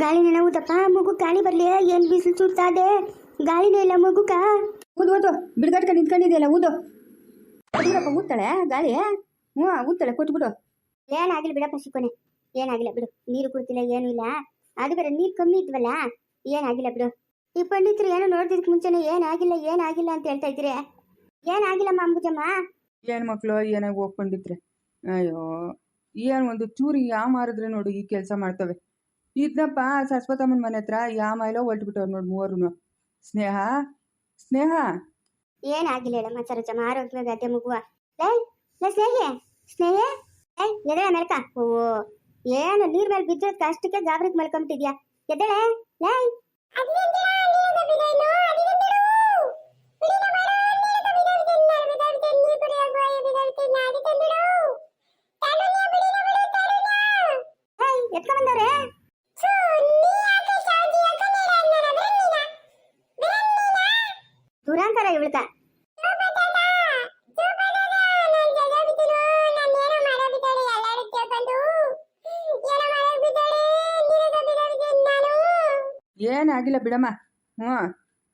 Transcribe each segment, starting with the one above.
ಗಾಳಿನ ಊದಪ್ಪ ಮಗು ಗಾಳಿ ಬರಲಿ ಏನ್ ಬಿಸಿಲು ಸುಡ್ತಾದೆ? ಗಾಳಿನೇ ಇಲ್ಲ ಮಗುಕ? ಊದು ಓದು ಬಿಡ್ಗಟ್ಕ ನಿಂತ್ಕೊಂಡಿದೆಯಲ್ಲ ಊದು ಬಿಡಪ್ಪ ಊದ್ತಾಳೆ ಗಾಳಿ. ಹ್ಞೂ ಊದ್ತಾಳೆ ಕೊಟ್ಬಿಡು ಏನಾಗಿಲ್ಲ ಬಿಡಪ್ಪ ಸಿಕ್ಕೊನೆ ಏನಾಗಿಲ್ಲ ಬಿಡು. ನೀರು ಕುಡ್ತಿಲ್ಲ ಏನೂ ಇಲ್ಲ. ಅದು ಬೇರೆ ನೀರು ಕಮ್ಮಿ ಇದ್ವಲ್ಲ ಏನಾಗಿಲ್ಲ ಬಿಡು. ಈ ಪಂಡಿತರು ಏನೋ ನೋಡ್ದಿದ್ದಕ್ಕೆ ಮುಂಚೆನೆ ಏನಾಗಿಲ್ಲ ಏನಾಗಿಲ್ಲ ಅಂತ ಹೇಳ್ತಾ ಇದ್ರಿ ಏನಾಗಿಲ್ಲಮ್ಮ ಅಂಬುಜಮ್ಮ? ಏನು ಮಕ್ಕಳು ಏನೋ ಹೋಗ್ಕೊಂಡಿದ್ರೆ ಅಯ್ಯೋ. ಏನು ಒಂದು ಚೂರಿ ಯಾ ಮಾರಿದ್ರೆ ನೋಡು ಈ ಕೆಲಸ ಮಾಡ್ತವೆ ಇದನ್ನಪ್ಪ ಸರಸ್ವತಮ್ಮನ ಮನೆ ಹತ್ರ ಯಾ ಮೈಲೋ ಹೊಲ್ಟ್ಬಿಟ್ಟವ್ರು ನೋಡಿ ಮೂವರು ಸ್ನೇಹ ಸ್ನೇಹ ಏನಾಗಿಲ್ಲ ಹೇಳಮ್ಮ ಸರೋಜಮ್ಮ ಆರೋಗ್ಯವಾಗಿ ಅದೇ ಮಗುವ ಲೇ ಲೇ ಸ್ನೇಹಿ ಸ್ನೇಹಿ ಎದಳೆ ಮೆಲ್ಕ ಓ ಏನು ನೀರ್ ಮೇಲೆ ಬಿದ್ದಿರೋದ್ ಅಷ್ಟಕ್ಕೆ ಗಾಬರಿಗೆ ಮಲ್ಕೊಂಬಿಟ್ಟಿದ್ಯಾ ಎದಳೆ ಲೇ ಎತ್ಕೊಂಡ್ಬಂದವ್ರೆ ದುರಾಂತರ ಇವಳ್ಕ ಏನಾಗಿಲ್ಲ ಬಿಡಮ್ಮ ಹ್ಞೂ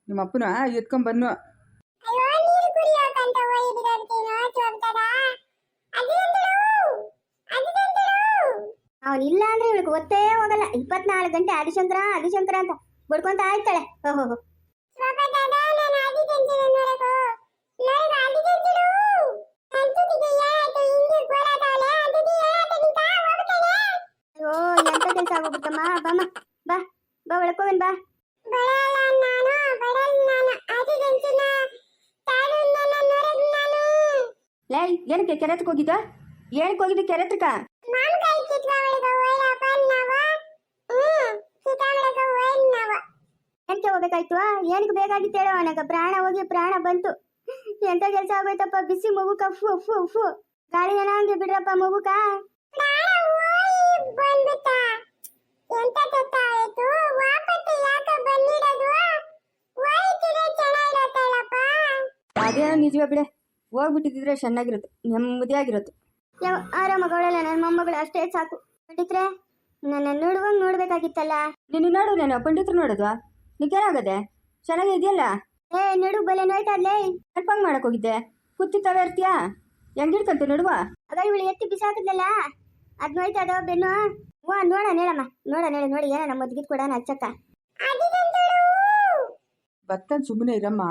ನಿಮ್ಮ ಅಪ್ಪನ ಎತ್ಕೊಂಬನ್ನು ಅವನ್ ಇಲ್ಲ ಅಂದ್ರೆ ಇವಳಿಗೆ ಒತ್ತೇ ಹೋಗಲ್ಲ ಇಪ್ಪತ್ನಾಲ್ಕು ಗಂಟೆ ಆದಿಶಂಕರ ಆದಿಶಂಕರ ಅಂತ ಬಡ್ಕೊಂತ ಆಯ್ತಾಳೆ ಓಹೋ ಅಯ್ಯೋ ಎಂತ ಕೆಲಸ ಆಗೋಗ್ಬಿಟ್ಟಮ್ಮ ಬಾಮ್ಮ ಬಾ ಬಾ ಒಳಕೋಗನ್ ಬಾ. ಲೈ ಏನಕ್ಕೆ ಕೆರೆ ಹತ್ರಕ್ಕೆ ಹೋಗಿದ್ದ? ಏನಕ್ಕೆ ಹೋಗಿದ್ದು ಕೆರೆ ಹತ್ರಕ್ಕ ಎಂತ ಹೋಗ್ಬೇಕಾಯ್ತು ಏನಕ್ಕೆ ಬೇಕಾಗಿತ್ತು ಹೇಳೋ ನನಗ ಪ್ರಾಣ ಹೋಗಿ ಪ್ರಾಣ ಬಂತು. ಎಂತ ಕೆಲಸ ಆಗೋಯ್ತಪ್ಪ? ಬಿಸಿ ಮಗುಕ, ಫು ಫು ಫು. ಗಾಳಿ ಜನ ಹಂಗೆ ಬಿಡ್ರಪ್ಪ ಮಗುಕ. ಅದೇ ನಿಜವೇ ಬಿಡೆ. ಹೋಗ್ಬಿಟ್ಟಿದ್ರೆ ಚೆನ್ನಾಗಿರುತ್ತೆ ನೆಮ್ಮದಿಯಾಗಿರುತ್ತೆ. ಯಾವ ಆರಾಮಗಳಲ್ಲ ನನ್ನ ಮೊಮ್ಮಗಳು ಅಷ್ಟೇ ಸಾಕು. ಪಂಡಿತ್ರೆ ನನ್ನ ನೋಡುವಂಗ್ ನೋಡ್ಬೇಕಾಗಿತ್ತಲ್ಲ? ನೀನು ನೋಡು ನಾನು ಪಂಡಿತ್ರು ನೋಡೋದು. ನಿಗೇನಾಗದೆ ಚೆನ್ನಾಗೇ ಇದೆಯಲ್ಲ? ಏ ನಡು ಬಲೆ ನೋಯ್ತಾದ್ಲೇ ಹಂಗೆ ಮಾಡಕ್ ಹೋಗಿದ್ದೆ. ಕುತ್ತಿತ್ತವೇ ಇರ್ತೀಯಾ ಹೆಂಗಿಡ್ಕಂತ ನಡುವ? ಅದ ಇವಳು ಎತ್ತಿ ಬಿಸಾಕಿದ್ಲಲ್ಲ? ಅದ್ ನೋಯ್ತದ ಬೆನ್ನು? ಹ್ಞೂ ನೋಡ ಹೇಳಮ್ಮ. ನೋಡ ಹೇಳಿ ನೋಡಿ ಏನ ನಮ್ಮ ಮದ್ಗಿದ್ ಕೊಡೋಣ ಅಚ್ಚಕ್ಕ. ಬತ್ತನ್ ಸುಮ್ಮನೆ ಇರಮ್ಮ.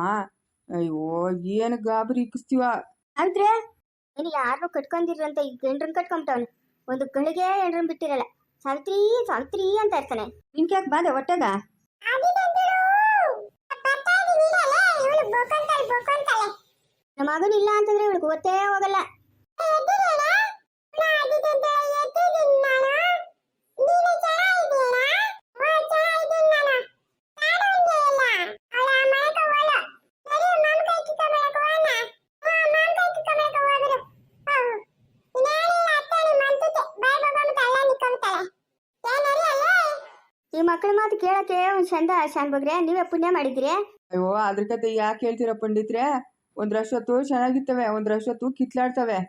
ಅಯ್ಯೋ ಏನು ಗಾಬರಿ ಇಕ್ಕಿಸ್ತೀವ ಆದ್ರೆ ಏನು ಯಾರನ್ನೂ ಕಟ್ಕೊಂಡಿರಂತ ಈಗ ಎಂಡ್ರನ್ ಕಟ್ಕೊಂಬಿಟ್ಟವನು. ಒಂದು ಗಳಿಗೆ ಎಂಡ್ರನ್ ಬಿಟ್ಟಿರಲ್ಲ. ಸಾವಿತ್ರಿ ಸಾವಿತ್ರಿ ಅಂತ ಇರ್ತಾನೆ. ನಿನ್ಗೆ ಯಾಕೆ ಬಾದೆ ಹೊಟ್ಟೆಗ? ನಮ್ಮ ಮಗನ ಇಲ್ಲ ಅಂತಂದ್ರೆ ಇವಳಿಗೆ ಗೊತ್ತೇ ಹೋಗಲ್ಲ. ಈ ಮಕ್ಕಳ ಮಾತು ಕೇಳಕ್ಕೆ ಒಂದ್ ಚಂದ ಶಾನ್ ಬಗ್ರೆ ನೀವೇ ಪುಣ್ಯ ಮಾಡಿದ್ರಿ? ಅಯ್ಯೋ ಅದ್ರ ಕತೆ ಯಾಕೆ ಹೇಳ್ತೀರ ಪಂಡಿತ್ರೆ? ಒಂದ್ ರಷ್ಟೊತ್ತು ಚೆನ್ನಾಗಿರ್ತವೆ ಒಂದ್ ರಷ್ಟೊತ್ತು ಕಿತ್ಲಾಡ್ತವೆ.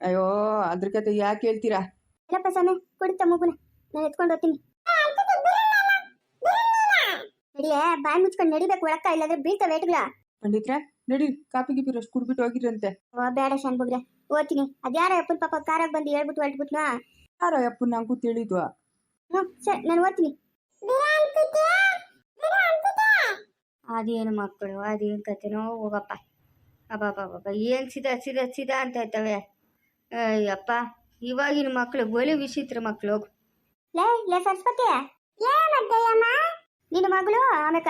ಅಯ್ಯೋ ಅದ್ರ ಕತೆ ಯಾಕೆ ಹೇಳ್ತೀರಾ? ಇಲ್ಲಪ್ಪ ಸ್ವಾಮಿ ಕುಡಿತ ಮಗುನ ನಾನು ಎತ್ಕೊಂಡು ಹೋಗ್ತೀನಿ. ನಡಿಯೇ ಬಾಯಿ ಮುಚ್ಕೊಂಡು ನಡಿಬೇಕು ಒಳಕ್ಕ ಇಲ್ಲಾಂದ್ರೆ ಬೀಳ್ತಾವೆ ಏಟ್ಗಳ. ಪಂಡಿತ್ರೆ ನಡಿ ಕಾಪಿ ಗಿಪಿ ರಷ್ಟು ಕುಡ್ಬಿಟ್ಟು ಹೋಗಿರಂತೆ. ಓ ಬೇಡ ಶಾನ್ ಬಗ್ರೆ ಓದ್ತೀನಿ. ಅದ್ಯಾರ ಅಪ್ಪನ ಪಾಪ ಕಾರಾಗ ಬಂದು ಹೇಳ್ಬಿಟ್ಟು ಹೊರಟ್ಬಿಟ್ನಾ? ಯಾರೋ ಅಪ್ಪ ನಂಗೂ ತಿಳಿದ್ವಾ ಹ್ಞೂ ಸರಿ ನಾನು ಓದ್ತೀನಿ. ಅದೇನು ಮಕ್ಕಳು ಅದೇನು ಕತೆನೋ ಹೋಗಪ್ಪ. ಅಬ್ಬಬ್ಬಬ್ಬ ಏನು ಸಿದ ಸಿದ ಸಿದ ಅಂತ ಇರ್ತವೆ ಅಯ್ಯಪ್ಪ ಇವಾಗಿನ ಮಕ್ಕಳು ಒಲಿ ವಿಚಿತ್ರ ಮಕ್ಕಳು ಲೇ ಲೇ ಸರಸ್ವತಿ ನಿನ್ನ ಮಗಳು ಆಮೇಕ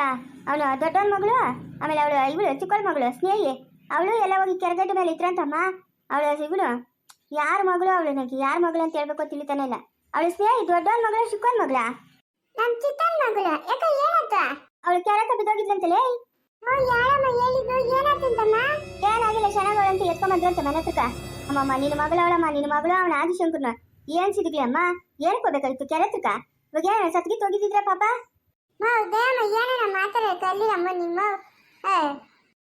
ಅವಳು ದೊಡ್ಡವನ ಮಗಳು ಆಮೇಲೆ ಅವಳು ಇವಳು ಚಿಕ್ಕವಳ ಮಗಳು ಸ್ನೇಹಿ. ಅವಳು ಎಲ್ಲ ಹೋಗಿ ಕೆರೆಗಡ್ಡೆ ಮೇಲೆ ಇದ್ರಂತಮ್ಮ. ಅವಳು ಇವಳು ಯಾರ ಮಗಳು ಅವಳು ನನಗೆ ಯಾರ ಮಗಳು ಅಂತ ಹೇಳ್ಬೇಕು ತಿಳಿತಾನೆ ಇಲ್ಲ. ಅವಳು ಸ್ನೇಹಿ ದೊಡ್ಡವನ ಮಗಳು ಚಿಕ್ಕವನ ಮಗಳ? ನಮ್ಮ ಚಿಕ್ಕನ ಮಗಳು ಯಾಕ ಏನಂತ ಅವಳು ಕೆಳಕ ಬಿದ್ದೋಗಿದ್ಲಂತಲೇ? ಏನಾಗಿಲ್ಲ ಚೆನ್ನಾಗವಳು ಅಂತ ಎತ್ಕೊಂಬಂದ್ರಂತ ಮನೆ ಹತ್ರಕ್ಕ. ಅಮ್ಮಮ್ಮ ನಿನ್ನ ಮಗಳು ಅವಳಮ್ಮ ನಿನ್ನ ಮಗಳು ಅವನ ಆದಿಶಂಕರ್ನ. ಏನ್ ಸಿದ್ಲಿ ಅಮ್ಮ? ಏನ್ ಹೋಗ್ಬೇಕಾಗಿತ್ತು ಕೆರೆ ಹತ್ರಕ್ಕ. ಇವಾಗ ಏನ ಸತ್ಗಿ ತೊಗಿದಿದ್ರ ಪಾಪ? ಏನೇನ ಮಾತಾಡಕ್ಕೆ ಅಲ್ಲಿ ಅಮ್ಮ ನಿಮ್ಮ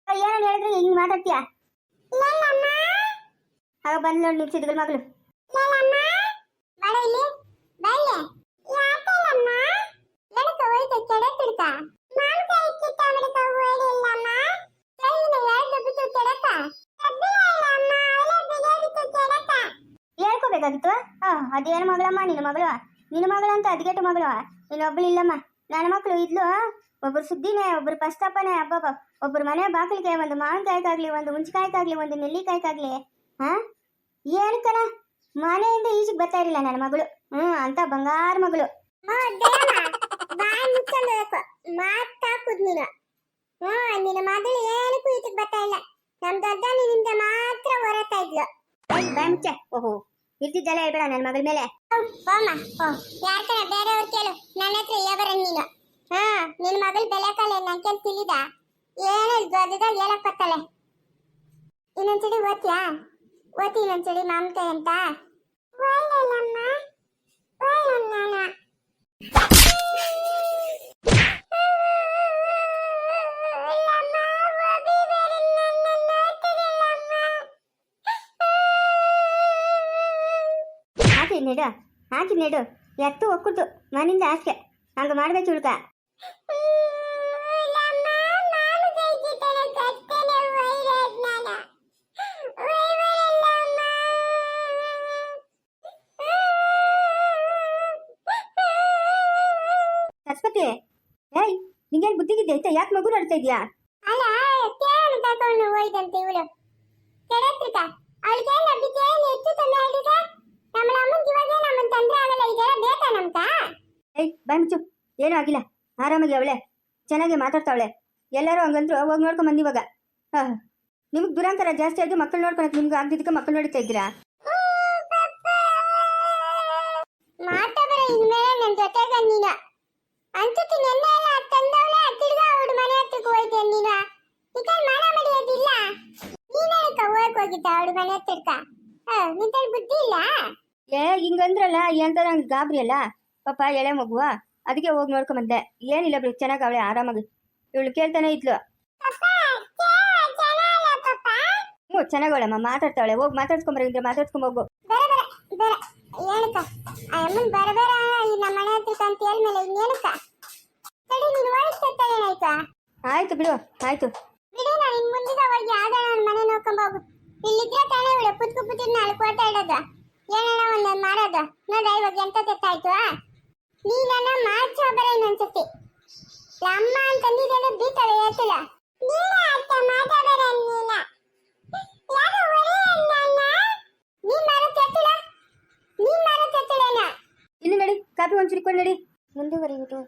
ಏನನ್ನ ಹೇಳಿದ್ರೆ ಹಿಂಗ್ ಮಾತಾಡ್ತೀಯ? ಆಗ ಬಂದ್ ನೋಡಿ ನಿಲ್ಸಿದ್ಗಳ ಮಗಳು. ಮಾವಿನಕಾಯಿ ಕಿತ್ತಾಮರಿಕ ಓಡಿಲ್ಲಮ್ಮ ಕೈನ ಎರಡು ಬಿಟ್ಟು ತೆಡಕ ಹೇಳ್ಕೋಬೇಕಾಗಿತ್ತು? ಅದೇನು ಮಗಳಮ್ಮ ನಿನ್ನ ಮಗಳು? ನಿನ್ನ ಮಗಳು ಅಂತ ಅದಿಗೆಟ್ಟು ಮಗಳು ನೀನೊಬ್ಳು ಇಲ್ಲಮ್ಮ. ನನ್ನ ಮಕ್ಕಳು ಇದ್ಲು. ಒಬ್ರು ಸುದ್ದಿನೇ ಒಬ್ರು ಪಸ್ತಪ್ಪನೇ ಅಬ್ಬಬ್ಬ. ಒಬ್ರು ಮನೆ ಬಾಗಿಲಿಗೆ ಒಂದು ಮಾವಿನಕಾಯಿಗಾಗ್ಲಿ ಒಂದು ಹುಂಚ್ಕಾಯಿಗಾಗ್ಲಿ ಒಂದು ನೆಲ್ಲಿಕಾಯಿಗಾಗ್ಲಿ. ಹಾ ಏನು ಕಣ? ಮನೆಯಿಂದ ಈಚೆಗೆ ಬರ್ತಾ ಇರಲಿಲ್ಲ ನನ್ನ ಮಗಳು. ಹ್ಮ್ ಅಂತ ಬಂಗಾರ ಮಗಳು. ನೀನು ಹ್ಮ್ ನಿನ್ನ ಮಗಳು ಏನಕ್ಕೂ ಈಚೆಗೆ ಬರ್ತಾ ಇಲ್ಲ. ನಮ್ ದೊಡ್ಡ ನಿನ್ನಿಂದ ಮಾತ್ರ ಹೊರತಾ ಇದ್ಲು. ಬಂಚೆ ಓಹೋ ಇರ್ತಿದ್ದಲ್ಲ ಹೇಳ್ಬೇಡ ನನ್ನ ಮಗಳ ಮೇಲೆ. ಯಾರ ಕಣ ಬೇರೆಯವ್ರು ಕೇಳು. ನನ್ನ ಹತ್ರ ಇಲ್ಲ ಬರ ನೀನು. ಹಾ ನಿನ್ನ ಮಗಳ ಬೆಲೆ ಕಾಲ ನಂಗೆ ತಿಳಿದ? ಏನು ದೊಡ್ಡದಾಗ ಹೇಳಕ್ ಬರ್ತಾಳೆ. ಇನ್ನೊಂದ್ಸಲಿ ಓದ್ತೀಯಾ? ಓದ್ತಿ ಇನ್ನೊಂದ್ಸಲಿ ಮಾಮೂಕಾಯಿ ಅಂತ? ಹಾಕಿ ನೆಡು. ಹಾಕಿ ನೆಡು. ಎತ್ತು ಒಕ್ಕುಟ್ಟು ಮನಿಂದ ಆಚೆ ಹಂಗ ಮಾಡ್ಬೇಕು ಉಳ್ಕ ಸರಸ್ವತಿ, ಏಯ್, ನಿಂಗೇನ್ ಬುದ್ಧಿಗಿದ್ದೆ ಐತೆ? ಯಾಕೆ ಮಗು ನಡ್ತಾ ಇದೀಯಾ? ಅಲ್ಲ ಕೇಳು ತಕೊಂಡು ಹೋಯ್ತಂತೆ ಅವಳಿಗೆ ನಮ್ಮ ಅಮ್ಮನ ಇವಾಗ ನಮ್ಮ ತಂದ್ರೆ ಆಗಲ್ಲ ಇದೆಲ್ಲ ಬೇಕಾ ನಮ್ಕ ಏಯ್ ಬಾಯ್ ಮುಚ್ಚು. ಏನೂ ಆಗಿಲ್ಲ. ಆರಾಮಾಗಿ ಅವಳೆ. ಚೆನ್ನಾಗಿ ಮಾತಾಡ್ತಾವಳೆ. ಎಲ್ಲರೂ ಹಂಗಂದ್ರು ಹೋಗಿ ನೋಡ್ಕೊಂಡ್ ಬಂದು ಇವಾಗ. ಹಾ. ನಿಮ್ಗೆ ದುರಂಕಾರ ಜಾಸ್ತಿ ಆಗಿ ಮಕ್ಕಳು ನೋಡ್ಕೊಳಕ್ ನಿಮ್ಗೆ ಆಗ್ದಿದ್ದಕ್ಕೆ ಮಕ್ಕಳು ನೋಡ್ತಾ ಇದ್ದೀರಾ? ಹೋಗಿದ್ದ ಅವಳು ಮನೆ ಹತ್ರಕ್ಕ? ನಿಂತ ಬುದ್ಧಿ ಇಲ್ಲ? ಏ ಹಿಂಗಂದ್ರಲ್ಲ ಎಂತ ನಂಗೆ ಗಾಬರಿ ಅಲ್ಲ? ಪಾಪ ಎಳೆ ಮಗುವ. ಅದಕ್ಕೆ ಹೋಗಿ ನೋಡ್ಕೊಂಡ್ ಬಂದೆ ಏನಿಲ್ಲ ಬಿಡು ಚೆನ್ನಾಗಿ ಅವಳೆ ಆರಾಮಾಗಿ. ಇವಳು ಕೇಳ್ತಾನೆ ಇದ್ಲು. ಹ್ಞೂ ಚೆನ್ನಾಗವಳಮ್ಮ ಮಾತಾಡ್ತಾವಳೆ. ಹೋಗಿ ಮಾತಾಡ್ಸ್ಕೊಂಬರಂದ್ರೆ ಮಾತಾಡ್ಸ್ಕೊಂಡ್ ಹೋಗು. ಏನಕ್ಕ? ಅಮ್ಮನ್ ಬರ ಬರ. ಈ ನಮ್ಮ ಮನೆ ಹತ್ರ ಅಂತ ಹೇಳ್ಮೇಲೆ ಇನ್ನೇನಕ್ಕ? ಸರಿ ನೀನು ಏನಾಯ್ತಾ ಆಯ್ತು ಬಿಡು ಆಯ್ತು. ಬಿಡು ನಾನು ಇನ್ ಮುಂದಿನ ಯಾವ್ದಾರ ನನ್ನ ಮನೆ ನೋಡ್ಕೊಂಡ್ ಹೋಗು. ಇಲ್ಲಿದ್ರೆ ತಾನೇ ಇವಳು ಪುತ್ಕು ಪುತ್ತಿನ ಅಳ್ಕೋತಾ ಇಡೋದು ಏನಣ್ಣ ಒಂದೊಂದು ಮಾಡೋದು ನೋಡ, ಇವಾಗ ಎಂತ ತೆತ್ತಾಯ್ತು ನೀನನ್ನ ಮಾಡ್ಸೋ ಬರ ಇನ್ನೊಂದ್ಸತಿ ಅಮ್ಮ ಅಂತ ನೀರೇನ ಬೀತಾಳೆ ಹೇಳ್ತಿಲ್ಲ. ನೀನ ಅತ್ತ ಮಾತಾಡರ ನೀನ. ಯಾರು ನೀ ಮಾರ ತೆತ್ತಿಳ ನೀ ಮಾರ ತೆತ್ತಳನ ಇಲ್ಲಿ ನಡಿ ಕಾಪಿ ಒಂಚೂರು ಕೊಂಡು ನಡಿ. ಮುಂದುವರಿಯುವುದು.